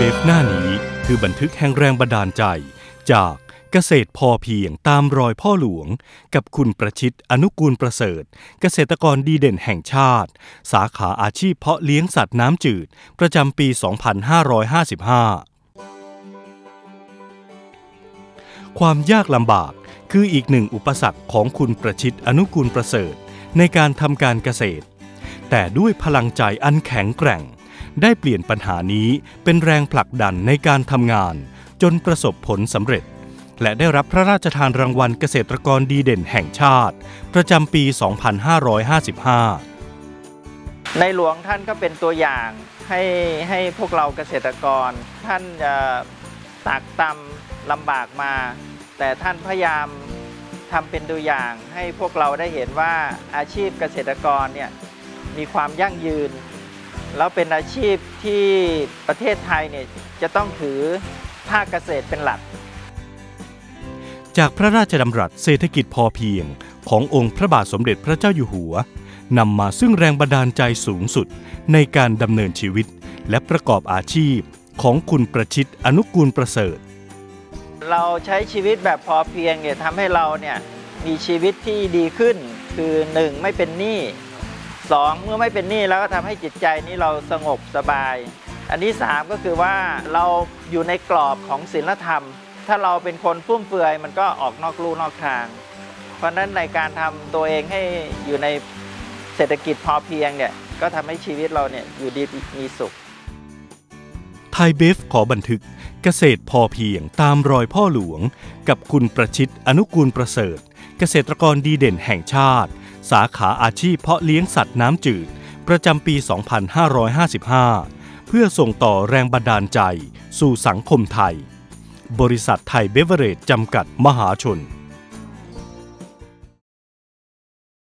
เบฟหน้านี้คือบันทึกแห่งแรงบันดาลใจ จากเกษตรพอเพียงตามรอยพ่อหลวง กับคุณประชิตอนุกูลประเสริฐ เกษตรกรดีเด่นแห่งชาติ สาขาอาชีพเพาะเลี้ยงสัตว์น้ำจืด ประจำปี 2555 ความยากลำบากคืออีกหนึ่งอุปสรรคของคุณประชิตอนุกูลประเสริฐ ในการทำการเกษตร แต่ด้วยพลังใจอันแข็งแกร่ง ได้เปลี่ยนปัญหานี้เป็นแรงผลักดันในการทำงาน จนประสบผลสำเร็จ และได้รับพระราชทานรางวัลเกษตรกรดีเด่นแห่งชาติ ประจำปี 2555 ในหลวงท่านก็เป็นตัวอย่างให้ให้พวกเราเกษตรกร ท่านจะตากตำลำบากมา แต่ท่านพยายามทำเป็นตัวอย่างให้พวกเราได้เห็นว่าอาชีพเกษตรกรเนี่ยมีความยั่งยืน แล้วเป็นอาชีพที่ประเทศไทยเนี่ยจะต้องถือภาคเกษตรเป็นหลัก จากพระราชดำรัสเศรษฐกิจพอเพียงขององค์พระบาทสมเด็จพระเจ้าอยู่หัวนำมาซึ่งแรงบันดาลใจสูงสุดในการดำเนินชีวิต และประกอบอาชีพของคุณประชิตอนุกูลประเสริฐ เราใช้ชีวิตแบบพอเพียงเนี่ยทำให้เราเนี่ยมีชีวิตที่ดีขึ้น คือ1ไม่เป็นหนี้ 2 เมื่อไม่เป็นหนี้แล้วก็ทำให้จิตใจนี้เราสงบสบาย อันที่ 3 ก็คือว่าเราอยู่ในกรอบของศีลธรรม ถ้าเราเป็นคนฟุ่มเฟือยมันก็ออกนอกลู่นอกทาง เพราะฉะนั้นในการทำตัวเองให้อยู่ในเศรษฐกิจพอเพียงเนี่ยก็ทำให้ชีวิตเราเนี่ยอยู่ดีมีสุขไทยเบฟขอบันทึกเกษตรพอเพียงตามรอยพ่อหลวง กับคุณประชิตอนุกูลประเสริฐ เกษตรกรดีเด่นแห่งชาติ สาขาอาชีพเพาะเลี้ยงสัตว์น้ำจืด ประจำปี 2555 เพื่อส่งต่อแรงบันดาลใจสู่สังคมไทย บริษัทไทยเบเวอเรจจำกัดมหาชน